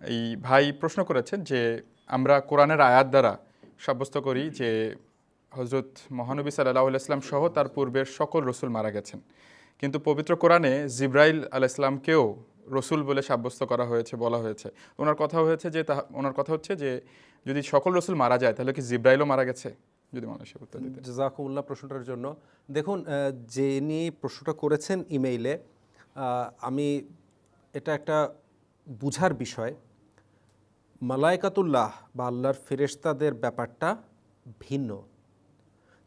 এই ভাই প্রশ্ন করেছেন যে আমরা কোরআনের আয়াত দ্বারা সাব্যস্ত করি যে হজরত মহানবী সাল্লাহ আলাইসলাম সহ তার পূর্বের সকল রসুল মারা গেছেন। কিন্তু পবিত্র কোরআনে জিব্রাইল আলাইসলামকেও রসুল বলে সাব্যস্ত করা হয়েছে, বলা হয়েছে। ওনার কথা হয়েছে যে তা ওনার কথা হচ্ছে যে যদি সকল রসুল মারা যায় তাহলে কি জিব্রাইলও মারা গেছে? যদি মানুষের উত্তর দিতে। জাজাকুমুল্লাহ প্রশ্নটার জন্য। দেখুন যিনি প্রশ্নটা করেছেন ইমেইলে আমি এটা একটা বুঝার বিষয়। মালায়কাতুল্লাহ বা আল্লাহর ফেরেশতাদের ব্যাপারটা ভিন্ন।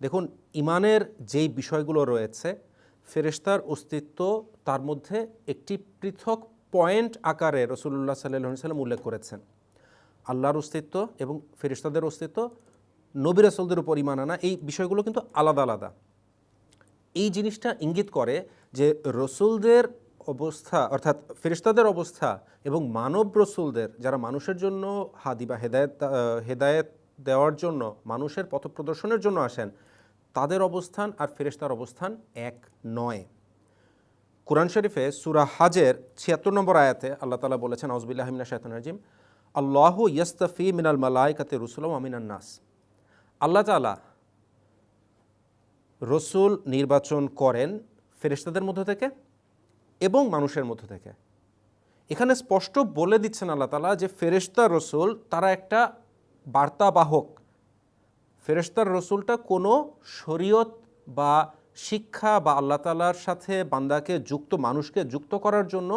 দেখুন ইমানের যেই বিষয়গুলো রয়েছে, ফেরেশতার অস্তিত্ব তার মধ্যে একটি পৃথক পয়েন্ট আকারে রসুল্লাহ সাল্লাহ সাল্লাম উল্লেখ করেছেন। আল্লাহর অস্তিত্ব এবং ফেরেশতাদের অস্তিত্ব, নবী রাসুলদের উপর ইমান আনা, এই বিষয়গুলো কিন্তু আলাদা আলাদা। এই জিনিসটা ইঙ্গিত করে যে রসুলদের অবস্থা, অর্থাৎ ফেরিস্তাদের অবস্থা এবং মানব রসুলদের, যারা মানুষের জন্য হাদি বা হেদায়ত হেদায়েত দেওয়ার জন্য, মানুষের পথ প্রদর্শনের জন্য আসেন, তাদের অবস্থান আর ফেরেশতার অবস্থান এক নয়। কোরআন শরীফে সুরা হাজের ছিয়াত্তর নম্বর আয়াতে আল্লাহ তালা বলেছেন আউজবিল্লাহমিনা শাহতান রাজিম। আল্লাহ ইয়াস্তফি মিনাল মালাইকাতে রসুলাম আমিনান নাস। আল্লাহ তালা রসুল নির্বাচন করেন ফেরেশতাদের মধ্য থেকে এবং মানুষের মধ্য থেকে। এখানে স্পষ্ট বলে দিচ্ছেন আল্লাহ তালা যে ফেরেশতা রসুল তারা একটা বার্তাবাহক। ফেরেশতার রসুলটা কোনো শরীয়ত বা শিক্ষা বা আল্লাহ তালার সাথে বান্দাকে যুক্ত, মানুষকে যুক্ত করার জন্য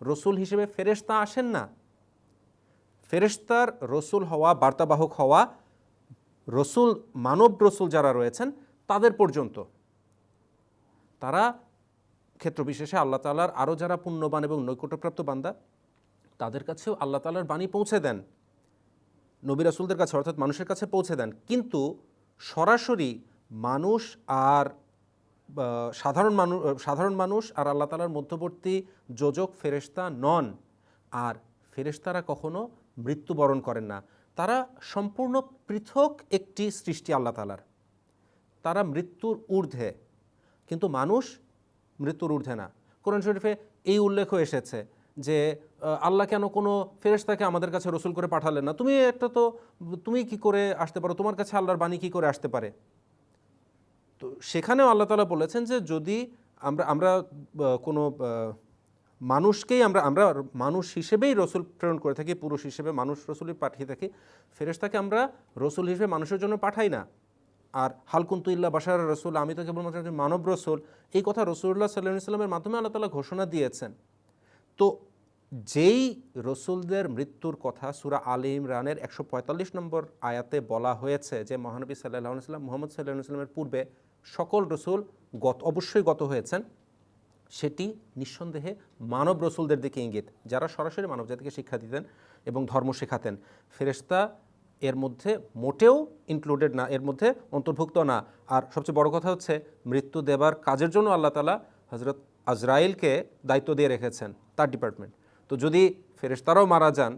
রসুল হিসেবে ফেরেশতা আসেন না। ফেরেশতার রসুল হওয়া, বার্তাবাহক হওয়া, রসুল, মানব রসুল যারা রয়েছেন তাদের পর্যন্ত। তারা ক্ষেত্র বিশেষে আল্লাহ তালার আরও যারা পুণ্যবান এবং নৈকট্যপ্রাপ্ত বান্দা, তাদের কাছেও আল্লাহ তালার বাণী পৌঁছে দেন। নবী রাসুলদের কাছে, অর্থাৎ মানুষের কাছে পৌঁছে দেন। কিন্তু সরাসরি মানুষ আর সাধারণ মানুষ সাধারণ মানুষ আর আল্লাহ তালার মধ্যবর্তী যোজক ফেরেশতা নন। আর ফেরেশতারা কখনো মৃত্যুবরণ করেন না। তারা সম্পূর্ণ পৃথক একটি সৃষ্টি আল্লাহ তালার তারা মৃত্যুর ঊর্ধ্বে। কিন্তু মানুষ মৃত্যুর ঊর্ধ্বে না। কোরআন শরীফে এই উল্লেখ এসেছে যে আল্লাহ কেন কোনো ফেরেশতাকে আমাদের কাছে রসুল করে পাঠালেন না? তুমি একটা তো, তুমি কি করে আসতে পারো? তোমার কাছে আল্লাহর বাণী কি করে আসতে পারে? তো সেখানেও আল্লাহ তালা বলেছেন যে, যদি আমরা আমরা কোনো মানুষকেই আমরা আমরা মানুষ হিসেবেই রসুল প্রেরণ করে থাকি, পুরুষ হিসেবে মানুষ রসুলই পাঠিয়ে থাকি, ফেরেশতাকে আমরা রসুল হিসেবে মানুষের জন্য পাঠাই না। আর হালকুন্তু ইল্লা বাসার রসুল, আমি তো কেবলমাত্র একজন মানব রসুল। এই কথা রসুল্লাহ সাল্লাহ সাল্লামের মাধ্যমে আল্লাহ তালা ঘোষণা দিয়েছেন। তো যেই রসুলদের মৃত্যুর কথা সুরা আলী ইমরানের একশো পঁয়তাল্লিশ নম্বর আয়াতে বলা হয়েছে যে মহানবী সাল্লাহ সাল্লাম মোহাম্মদ সাল্লাহ সাল্লামের পূর্বে সকল রসুল গত, অবশ্যই গত হয়েছেন। সেটি নিঃসন্দেহে মানব রসুলদের দিকে ইঙ্গিত, যারা সরাসরি মানব জাতিকে শিক্ষা দিতেন এবং ধর্ম শেখাতেন। ফেরেশতা এর মধ্যে মোটেও ইনক্লুডেড না এর মধ্যে অন্তর্ভুক্ত না। আর সবচেয়ে বড় কথা হচ্ছে মৃত্যু দেবার কাজের জন্য আল্লাহ তালা হজরত আজরাইলকে দায়িত্ব দিয়ে রেখেছেন তার ডিপার্টমেন্ট তো যদি ফেরেশতারাও মারা যান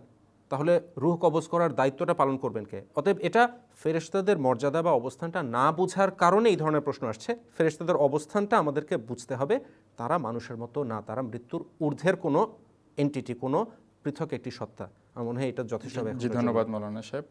তাহলে রুহ কবজ করার দায়িত্বটা পালন করবেন কে? অতএব এটা ফেরেশতাদের মর্যাদা বা অবস্থানটা না বুঝার কারণে এই ধরনের প্রশ্ন আসছে। ফেরেশতাদের অবস্থানটা আমাদেরকে বুঝতে হবে তারা মানুষের মতো না তারা মৃত্যুর ঊর্ধ্বের কোনো এন্টিটি কোনো পৃথক একটি সত্তা। আমার মনে হয় এটা যথেষ্ট ধন্যবাদ মৌলানা সাহেব।